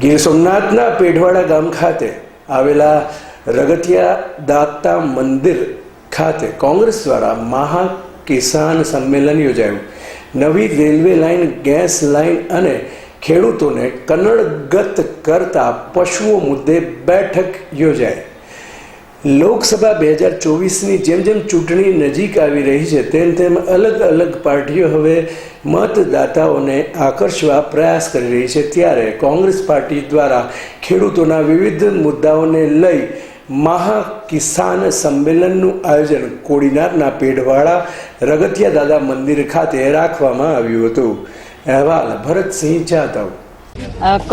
ગીર સોમનાથના પેઢવાડા ગામ ખાતે આવેલા રગતિયા દાતા મંદિર ખાતે કોંગ્રેસ દ્વારા મહા કિસાન સંમેલન યોજાયું. નવી રેલવે લાઇન ગેસ લાઇન અને ખેડૂતોને કન્નડગત કરતા પશુઓ મુદ્દે બેઠક યોજાઈ. લોકસભા બે હજાર ચોવીસની જેમ જેમ ચૂંટણી નજીક આવી રહી છે, તેમ તેમ અલગ અલગ પાર્ટીઓ હવે મતદાતાઓને આકર્ષવા પ્રયાસ કરી રહી છે. ત્યારે કોંગ્રેસ પાર્ટી દ્વારા ખેડૂતોના વિવિધ મુદ્દાઓને લઈ મહા કિસાન સંમેલનનું આયોજન કોડીનારના પેઢવાળા રગતિયા દાદા મંદિર ખાતે રાખવામાં આવ્યું હતું. અહેવાલ ભરતસિંહ જાધવ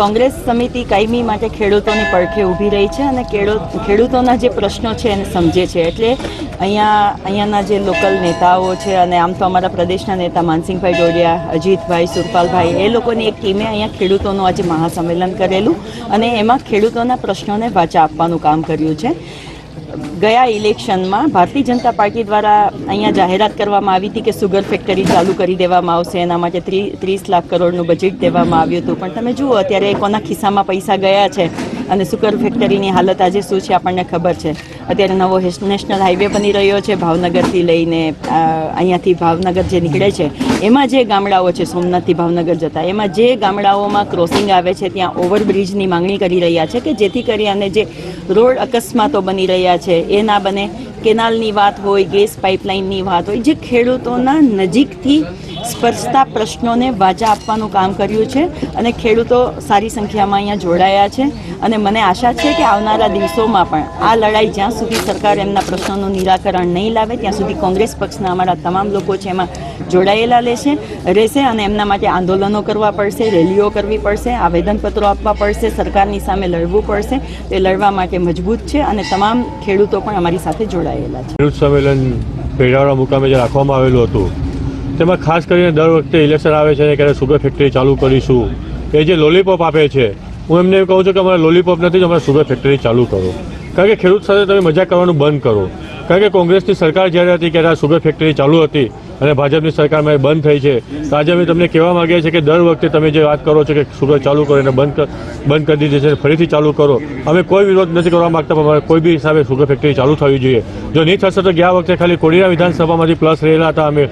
કોંગ્રેસ સમિતિ કાયમી માટે ખેડૂતોની પડખે ઊભી રહી છે અને ખેડૂત, ખેડૂતોના જે પ્રશ્નો છે એને સમજે છે. એટલે અહીંયા, અહીંયાના જે લોકલ નેતાઓ છે અને આમ તો અમારા પ્રદેશના નેતા માનસિંહભાઈ ડોડિયા, અજીતભાઈ સુરપાલભાઈ, એ લોકોની એક ટીમે અહીંયા ખેડૂતોનું આજે મહાસંમેલન કરેલું અને એમાં ખેડૂતોના પ્રશ્નોને વાચા આપવાનું કામ કર્યું છે. ગયા ઇલેક્શનમાં ભારતીય જનતા પાર્ટી દ્વારા અહીંયા જાહેરાત કરવામાં આવી હતી કે સુગર ફેક્ટરી ચાલુ કરી દેવામાં આવશે, એના માટે ત્રી ત્રીસ લાખ કરોડનું બજેટ દેવામાં આવ્યું હતું. પણ તમે જુઓ, અત્યારે કોના ખિસ્સામાં પૈસા ગયા છે? અને સુકર ફેક્ટરીની હાલત આજે શું છે આપણને ખબર છે. અત્યારે નવો નેશનલ હાઈવે બની રહ્યો છે ભાવનગરથી લઈને અહીંયાથી ભાવનગર જે નીકળે છે, એમાં જે ગામડાઓ છે, સોમનાથથી ભાવનગર જતા, એમાં જે ગામડાઓમાં ક્રોસિંગ આવે છે, ત્યાં ઓવરબ્રિજની માંગણી કરી રહ્યા છે કે જેથી કરી અને જે રોડ અકસ્માતો બની રહ્યા છે, એ ના બને. કેનાલની વાત હોય, ગેસ પાઇપલાઇનની વાત હોય, જે ખેડૂતોના નજીકથી સ્પર્શતા પ્રશ્નોને વાજા આપવાનું કામ કર્યું છે અને ખેડૂતો સારી સંખ્યામાં અહીંયા જોડાયા છે. અને મને આશા છે કે આવનારા દિવસોમાં પણ આ લડાઈ જ્યાં સુધી સરકાર એમના પ્રશ્નોનું નિરાકરણ નહીં લાવે, ત્યાં સુધી કોંગ્રેસ પક્ષના અમારા તમામ લોકો છે એમાં જોડાયેલા લેશે, રહેશે અને એમના માટે આંદોલનો કરવા પડશે, રેલીઓ કરવી પડશે, આવેદનપત્રો આપવા પડશે, સરકારની સામે લડવું પડશે. તે લડવા માટે મજબૂત છે અને તમામ ખેડૂતો પણ અમારી સાથે જોડાયેલા છે. ખેડૂત સંમેલન પેઢાવાળા મુકામે જે રાખવામાં આવેલું હતું તેમાં ખાસ કરીને દર વખતે ઇલેક્શન આવે છે ક્યારે સુગર ફેક્ટરી ચાલુ કરીશું એ જે લોલીપોપ આપે છે, હું એમને એમ કહું છું કે અમારે લોલીપોપ નથી અમારે સુગર ફેક્ટરી ચાલુ કરો. કારણ કે ખેડૂત સાથે તમે મજા કરવાનું બંધ કરો. કારણ કે કોંગ્રેસની સરકાર જ્યારે હતી ત્યારે આ સુગર ફેક્ટરી ચાલુ હતી અને ભાજપની સરકારમાં બંધ થઈ છે, તો આજે અમે તમને કહેવા માંગીએ છીએ કે દર વખતે તમે જે વાત કરો છો કે સુગર ચાલુ કરો એને બંધ બંધ કરી દીધી છે ફરીથી ચાલુ કરો, અમે કોઈ વિરોધ નથી કરવા માગતા, પણ અમારે કોઈ બી હિસાબે સુગર ફેક્ટરી ચાલુ થવી જોઈએ. જો નહીં થશે તો ગયા વખતે ખાલી કોડીના વિધાનસભામાંથી પ્લસ રહેલા હતા અમે.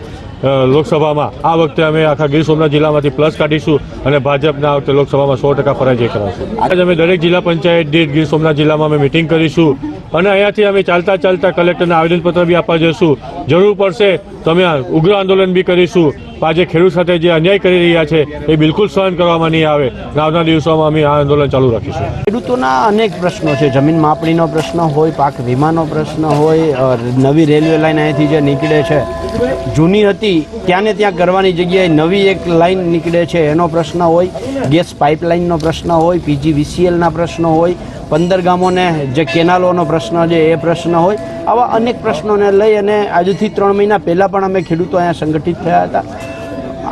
લોકસભામાં આ વખતે અમે આખા ગીર સોમનાથ જિલ્લામાંથી પ્લસ કાઢીશું અને ભાજપના આ વખતે લોકસભામાં સો ટકા પરાજય કરાવશું. આજે અમે દરેક જિલ્લા પંચાયત દીઠ ગીર સોમનાથ જિલ્લામાં અમે મિટિંગ કરીશું. અને અહીંયાથી અમે ચાલતા ચાલતા કલેક્ટરને આવેદનપત્ર બી આપવા જઈશું. જરૂર પડશે તો અમે ઉગ્ર આંદોલન બી કરીશું. આજે ખેડૂત સાથે જે અન્યાય કરી રહ્યા છે, એ બિલકુલ સહન કરવામાં નહીં આવે. આવનાર દિવસોમાં અમે આ આંદોલન ચાલુ રાખીશું. ખેડૂતોના અનેક પ્રશ્નો છે. જમીન માપણીનો પ્રશ્ન હોય, પાક વીમાનો પ્રશ્ન હોય નવી રેલવે લાઈન અહીંથી જે નીકળે છે. જૂની હતી ત્યાંને ત્યાં કરવાની જગ્યાએ નવી એક લાઈન નીકળે છે, એનો પ્રશ્ન હોય. ગેસ પાઇપલાઇનનો પ્રશ્ન હોય, પીજીવીસીએલના પ્રશ્નો હોય. પંદર ગામોને જે કેનાલોનો પ્રશ્ન છે, એ પ્રશ્ન હોય. આવા અનેક પ્રશ્નોને લઈ અને આજથી ત્રણ મહિના પહેલાં પણ અમે ખેડૂતો અહીંયા સંગઠિત થયા હતા.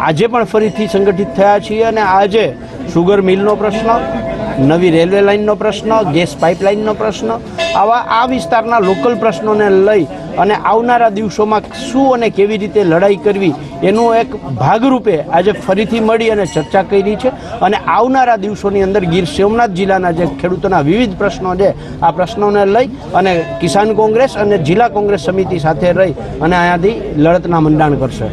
આજે પણ ફરીથી સંગઠિત થયા છીએ અને આજે સુગર મિલનો પ્રશ્ન, નવી રેલવે લાઇનનો પ્રશ્ન, ગેસ પાઇપલાઇનનો પ્રશ્ન આવા આ વિસ્તારના લોકલ પ્રશ્નોને લઈ અને આવનારા દિવસોમાં શું અને કેવી રીતે લડાઈ કરવી એનું એક ભાગરૂપે આજે ફરીથી મળી અને ચર્ચા કરી છે. અને આવનારા દિવસોની અંદર ગીર સોમનાથ જિલ્લાના જે ખેડૂતોના વિવિધ પ્રશ્નો છે, આ પ્રશ્નોને લઈ અને કિસાન કોંગ્રેસ અને જિલ્લા કોંગ્રેસ સમિતિ સાથે રહી અને અહીંયાથી લડતના મંડાણ કરશે.